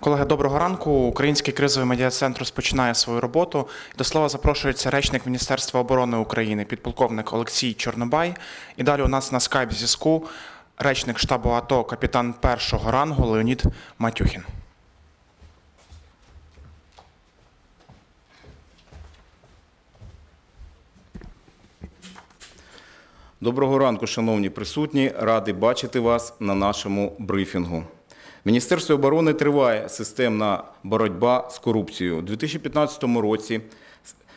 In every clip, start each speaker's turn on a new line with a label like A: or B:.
A: Колеги, доброго ранку. Український кризовий медіа-центр розпочинає свою роботу. До слова запрошується речник Міністерства оборони України, підполковник Олексій Чорнобай. І далі у нас на скайп зв'язку речник штабу АТО, капітан першого рангу Леонід Матюхін.
B: Доброго ранку, шановні присутні. Радий бачити вас на нашому брифінгу. Міністерство оборони триває системна боротьба з корупцією. У 2015 році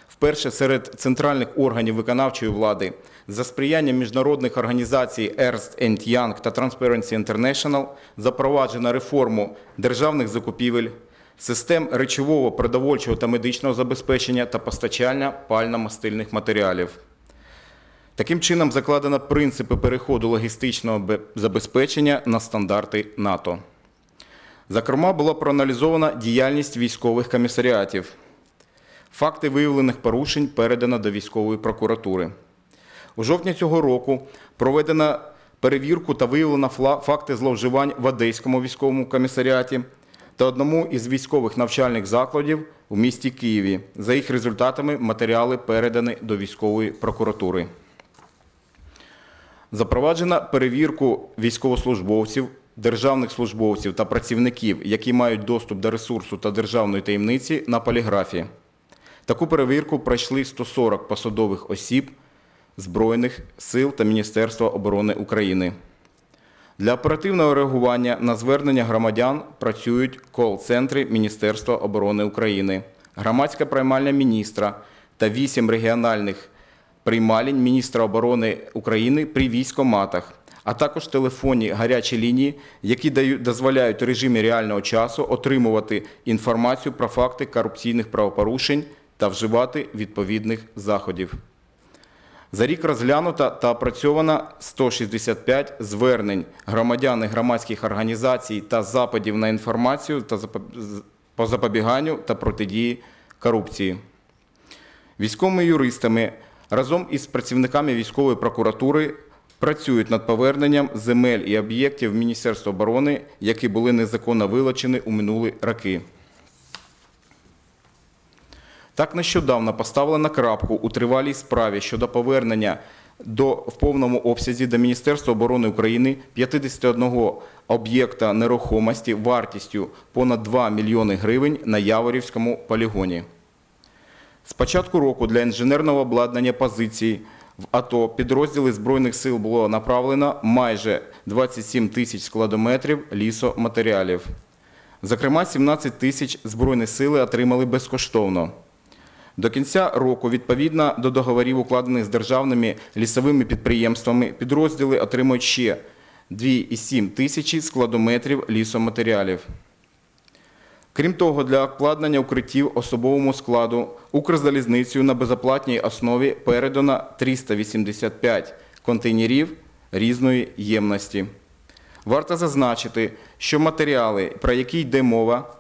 B: вперше серед центральних органів виконавчої влади за сприяння міжнародних організацій Ernst Young та Transparency International запроваджено реформу державних закупівель, систем речового, продовольчого та медичного забезпечення та постачання пально-мастильних матеріалів. Таким чином закладено принципи переходу логістичного забезпечення на стандарти НАТО. Зокрема, була проаналізована діяльність військових комісаріатів. Факти виявлених порушень передано до військової прокуратури. У жовтні цього року проведено перевірку та виявлено факти зловживань в Одеському військовому комісаріаті та одному із військових навчальних закладів у місті Києві. За їх результатами матеріали передані до військової прокуратури. Запроваджено перевірку військовослужбовців, державних службовців та працівників, які мають доступ до ресурсу та державної таємниці на поліграфі. Таку перевірку пройшли 140 посадових осіб Збройних сил та Міністерства оборони України. Для оперативного реагування на звернення громадян працюють кол-центри Міністерства оборони України, громадська приймальня міністра та вісім регіональних приймалень міністра оборони України при військоматах, а також телефонні гарячі лінії, які дозволяють режимі реального часу отримувати інформацію про факти корупційних правопорушень та вживати відповідних заходів. За рік розглянуто та опрацьовано 165 звернень громадян і громадських організацій та запитів на інформацію та по запобіганню та протидії корупції. Військовими юристами разом із працівниками військової прокуратури працюють над поверненням земель і об'єктів Міністерства оборони, які були незаконно вилучені у минулі роки. Так нещодавно поставлена крапку у тривалій справі щодо повернення до в повному обсязі до Міністерства оборони України 51 об'єкта нерухомості вартістю понад 2 мільйони гривень на Яворівському полігоні. З початку року для інженерного обладнання позицій в АТО підрозділи Збройних сил було направлено майже 27 тисяч складометрів лісоматеріалів. Зокрема, 17 тисяч Збройні сили отримали безкоштовно. До кінця року, відповідно до договорів, укладених з державними лісовими підприємствами, підрозділи отримують ще 2,7 тисячі складометрів лісоматеріалів. Крім того, для обкладнання укриттів особовому складу Укрзалізницею на безоплатній основі передано 385 контейнерів різної ємності. Варто зазначити, що матеріали, про які йде мова,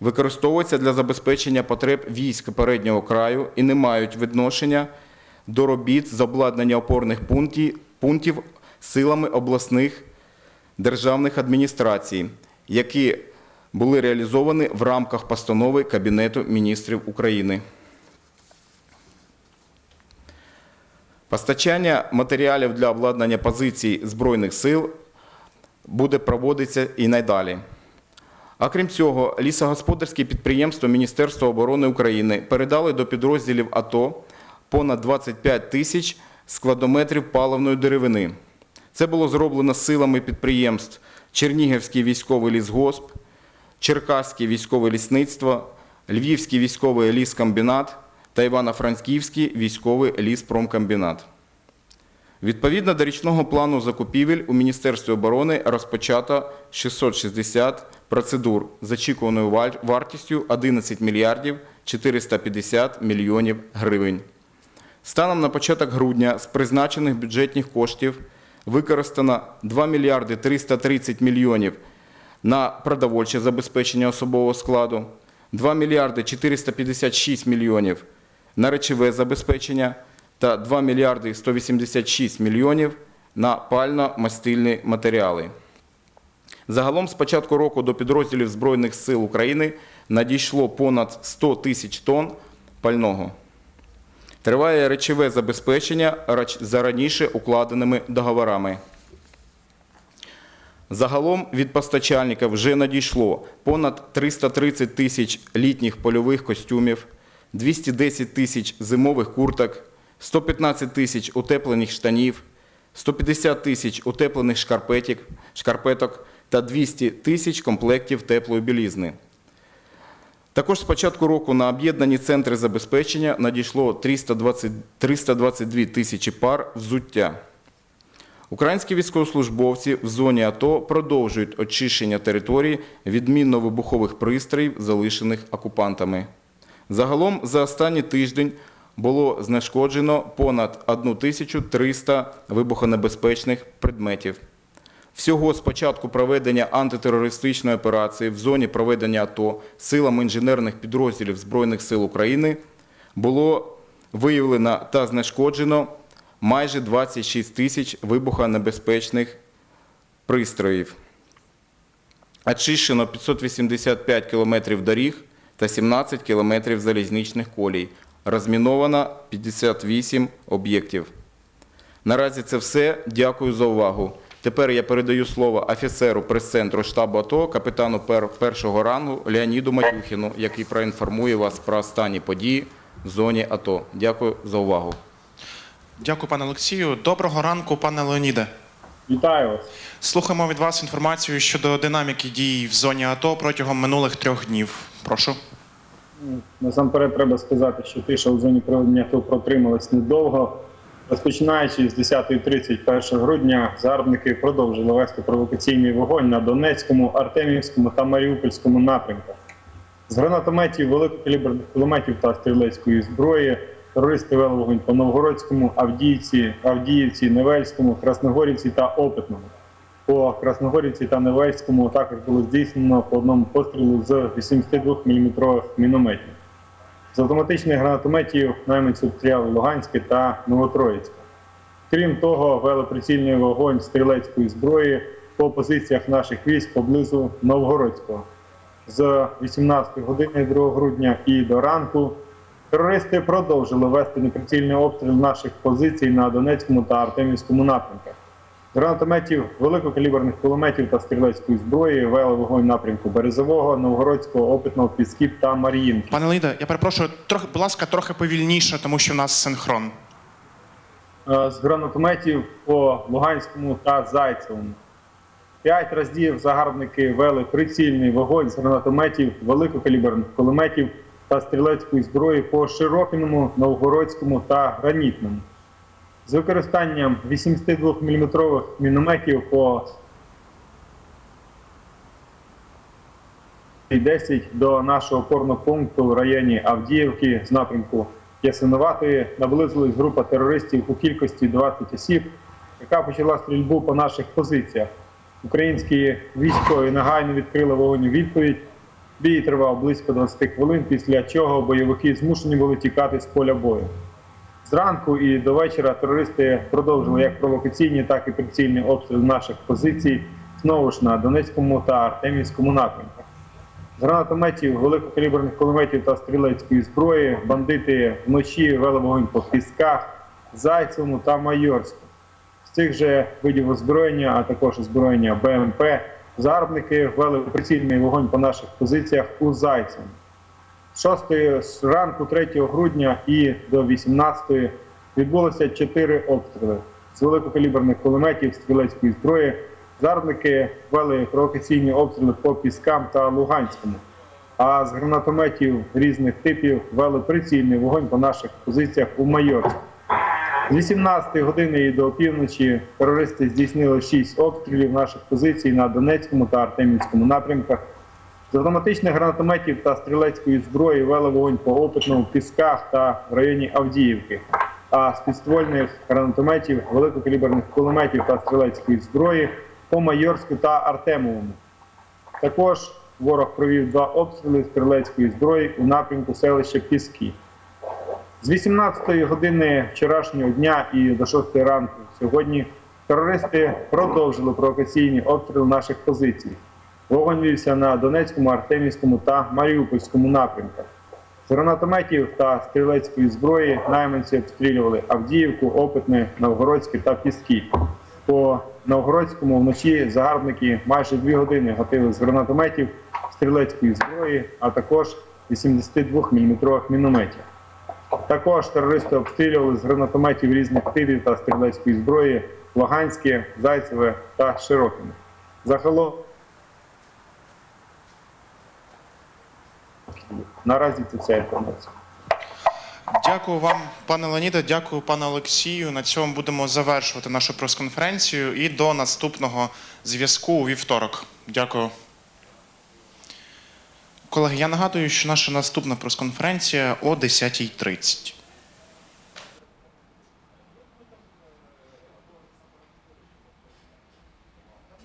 B: використовуються для забезпечення потреб військ переднього краю і не мають відношення до робіт з обладнання опорних пунктів силами обласних державних адміністрацій, які були реалізовані в рамках постанови Кабінету міністрів України. Постачання матеріалів для обладнання позицій Збройних сил буде проводитися і надалі. А крім цього, лісогосподарські підприємства Міністерства оборони України передали до підрозділів АТО понад 25 тисяч складометрів паливної деревини. Це було зроблено силами підприємств Чернігівський військовий лісгосп, Черкаське військове лісництво, Львівський військовий ліскомбінат та Івано-Франківський військовий ліспромкомбінат. Відповідно до річного плану закупівель у Міністерстві оборони розпочато 660 процедур з очікуваною вартістю 11 мільярдів 450 мільйонів гривень. Станом на початок грудня з призначених бюджетних коштів використано 2 мільярди 330 мільйонів на продовольче забезпечення особового складу, 2 мільярди 456 мільйонів на речове забезпечення та 2 мільярди 186 мільйонів на пально-мастильні матеріали. Загалом з початку року до підрозділів Збройних сил України надійшло понад 100 тисяч тонн пального. Триває речове забезпечення за раніше укладеними договорами. Загалом від постачальника вже надійшло понад 330 тисяч літніх польових костюмів, 210 тисяч зимових курток, 115 тисяч утеплених штанів, 150 тисяч утеплених шкарпеток та 200 тисяч комплектів теплої білізни. Також з початку року на об'єднані центри забезпечення надійшло 322 тисячі пар взуття. Українські військовослужбовці в зоні АТО продовжують очищення території від мінно-вибухових пристроїв, залишених окупантами. Загалом за останній тиждень було знешкоджено понад 1300 вибухонебезпечних предметів. Всього з початку проведення антитерористичної операції в зоні проведення АТО силами інженерних підрозділів Збройних сил України було виявлено та знешкоджено майже 26 тисяч вибухонебезпечних пристроїв. Очищено 585 кілометрів доріг та 17 кілометрів залізничних колій. Розміновано 58 об'єктів. Наразі це все. Дякую за увагу. Тепер я передаю слово офіцеру прес-центру штабу АТО, капітану першого рангу Леоніду Матюхіну, який проінформує вас про останні події в зоні АТО. Дякую за увагу.
A: Дякую, пане Олексію. Доброго ранку, пане Леоніде.
C: Вітаю вас.
A: Слухаємо від вас інформацію щодо динаміки дій в зоні АТО протягом минулих трьох днів. Прошу.
C: Насамперед треба сказати, що тиша у зоні проведення АТО протрималась недовго. Розпочинаючи з 10.30 1 грудня, загарбники продовжили вести провокаційний вогонь на Донецькому, Артемівському та Маріупольському напрямках. З гранатометів, великокаліберних кулеметів та стрілецької зброї терористи вели вогонь по Новгородському, Авдіївці, Авдіївці, Невельському, Красногорівці та Опитному. По Красногорівці та Невельському також було здійснено по одному пострілу з 82 мм мінометів. З автоматичних гранатометів найманці обстріляли Луганське та Новотроїцьке. Крім того, вели прицільний вогонь стрілецької зброї по позиціях наших військ поблизу Новгородського. З 18 години 2 грудня і до ранку терористи продовжили вести неприцільний обстріл наших позицій на Донецькому та Артемівському напрямках. З гранатометів, великокаліберних кулеметів та стрілецької зброї вели вогонь напрямку Березового, Новгородського, Опитного, Пісків та Мар'їнки.
A: Пане Леоніде, я перепрошую, трохи, будь ласка, трохи повільніше, тому що в нас синхрон.
C: Е, з гранатометів по Луганському та Зайцевому. П'ять разів загарбники вели прицільний вогонь з гранатометів, великокаліберних кулеметів та стрілецької зброї по Широкиному, Новгородському та Гранітному. З використанням 82 мм мінометів по 10 до нашого опорного пункту в районі Авдіївки з напрямку Ясиноватої наблизилась група терористів у кількості 20 осіб, яка почала стрільбу по наших позиціях. Українські військові негайно відкрили вогонь у відповідь. Бій тривав близько 20 хвилин, після чого бойовики змушені були тікати з поля бою. Зранку і до вечора терористи продовжили як провокаційні, так і прицільні обстріли наших позицій знову ж на Донецькому та Артемівському напрямках. З гранатометів, великокаліберних кулеметів та стрілецької зброї бандити вночі вели вогонь по Пісках, Зайцевому та Майорську. З цих же видів озброєння, а також озброєння БМП, загарбники вели прицільний вогонь по наших позиціях у Зайцевому. З 6 ранку 3 грудня і до 18 відбулося 4 обстріли з великокаліберних кулеметів, стрілецької зброї. Загарбники вели провокаційні обстріли по Піскам та Луганському. А з гранатометів різних типів вели прицільний вогонь по наших позиціях у Майорську. З 18 години до опівночі терористи здійснили 6 обстрілів наших позицій на Донецькому та Артемівському напрямках. З автоматичних гранатометів та стрілецької зброї вели вогонь по опитному Пісках та в районі Авдіївки. А з підствольних гранатометів, великокаліберних кулеметів та стрілецької зброї по Майорську та Артемовому. Також ворог провів два обстріли стрілецької зброї у напрямку селища Піски. З 18-ї години вчорашнього дня і до 6 ранку сьогодні Терористи продовжили провокаційні обстріли наших позицій. Вогонь вівся на Донецькому, Артемівському та Маріупольському напрямках. З гранатометів та стрілецької зброї найманці обстрілювали Авдіївку, Опитне, Новгородське та Піски. По Новгородському вночі загарбники майже дві години гатили з гранатометів, стрілецької зброї, а також 82-мм мінометів. Також терористи обстрілювали з гранатометів різних типів та стрілецької зброї Луганське, Зайцеве та Широкине. Загалом наразі це вся інформація.
A: Дякую вам, пане Леоніде, дякую, пане Олексію. На цьому будемо завершувати нашу прес-конференцію і до наступного зв'язку у вівторок. Дякую. Колеги, я нагадую, що наша наступна прес-конференція о 10.30.